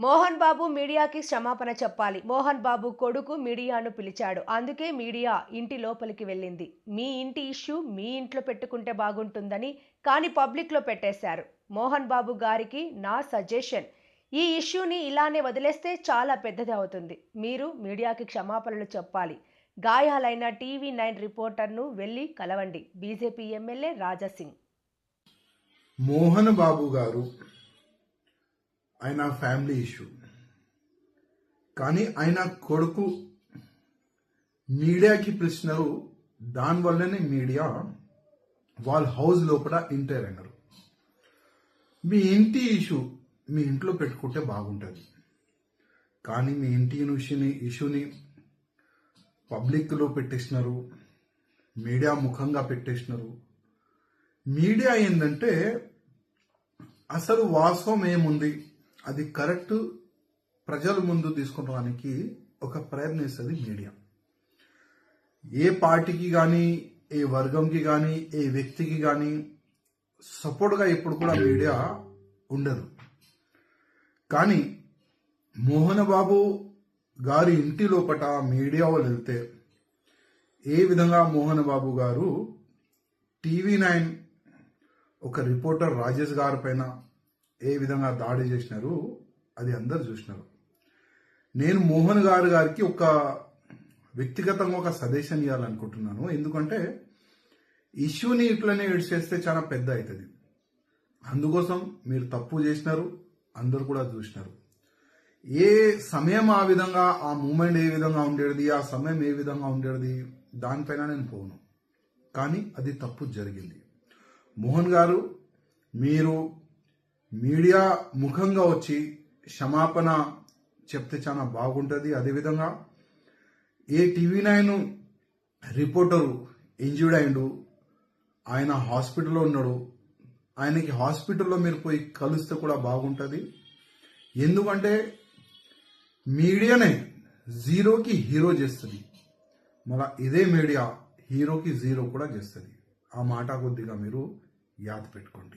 మోహన్ బాబు మీడియాకి క్షమాపణ చెప్పాలి. మోహన్ బాబు కొడుకు మీడియాను పిలిచాడు. అందుకే మీడియా ఇంటి లోపలికి వెళ్ళింది. మీ ఇంటి ఇష్యూ మీ ఇంట్లో పెట్టుకుంటే బాగుంటుందని కానీ పబ్లిక్లో పెట్టేశారు. మోహన్ బాబు గారికి నా సజెషన్. ఈ ఇష్యూని ఇలానే వదిలేస్తే చాలా పెద్దది అవుతుంది మీరు మీడియాకి క్షమాపణలు చెప్పాలి. గాయాలైన టీవీ నైన్ రిపోర్టర్ను వెళ్ళి కలవండి. BJP MLA Raja Singh. Mohan Babu గారు ఆయన ఫ్యామిలీ ఇష్యూ కానీ ఆయన కొడుకు మీడియాకి పిలిచినారు. దానివల్లనే మీడియా వాళ్ళ హౌస్ లోపల ఇంటర్ అయినారు. మీ ఇంటి ఇష్యూ మీ ఇంట్లో పెట్టుకుంటే బాగుంటుంది. కానీ మీ ఇంటి ఇష్యూని ఇష్యూని పబ్లిక్లో పెట్టేసినారు. మీడియా ముఖంగా పెట్టేసినారు. మీడియా ఏంటంటే అసలు వాస్తవం ఏముంది? అది కరెక్ట్ ప్రజల ముందు తీసుకోవడానికి ఒక ప్రయత్నిస్తుంది మీడియా. ఏ పార్టీకి కానీ ఏ వర్గంకి కానీ ఏ వ్యక్తికి కానీ సపోర్ట్గా ఇప్పుడు కూడా మీడియా ఉండదు. కానీ మోహన్ బాబు గారి ఇంటి లోపట మీడియా వాళ్ళు వెళ్తే ఏ విధంగా మోహన్ బాబు గారు టీవీ నైన్ ఒక రిపోర్టర్ రాజేష్ గారి పైన ఏ విధంగా దాడి చేసినారు అది అందరు చూసినారు. నేను మోహన్ గారు గారికి ఒక వ్యక్తిగతంగా ఒక సజెషన్ ఇవ్వాలనుకుంటున్నాను ఎందుకంటే ఇష్యూని ఇట్లనే చేస్తే చాలా పెద్ద అవుతుంది. అందుకోసం మీరు తప్పు చేసినారు అందరు కూడా చూసినారు. ఏ సమయం ఆ విధంగా ఆ మూమెంట్ ఏ విధంగా ఉండేది ఆ సమయం ఏ విధంగా ఉండేది దానిపైన నేను పోను. కానీ అది తప్పు జరిగింది. మోహన్ గారు మీరు మీడియా ముఖంగా వచ్చి క్షమాపణ చెప్తే చాలా బాగుంటుంది. అదేవిధంగా ఏ టీవీ నైన్ రిపోర్టరు ఇంజ్యూర్డ్ అయిండు ఆయన హాస్పిటల్లో ఉన్నాడు ఆయనకి హాస్పిటల్లో మీరు పోయి కలిస్తే కూడా బాగుంటుంది. ఎందుకంటే మీడియానే జీరోకి హీరో చేస్తుంది. మళ్ళా ఇదే మీడియా హీరోకి జీరో కూడా చేస్తుంది. ఆ మాట కొద్దిగా మీరు యాద పెట్టుకోండి.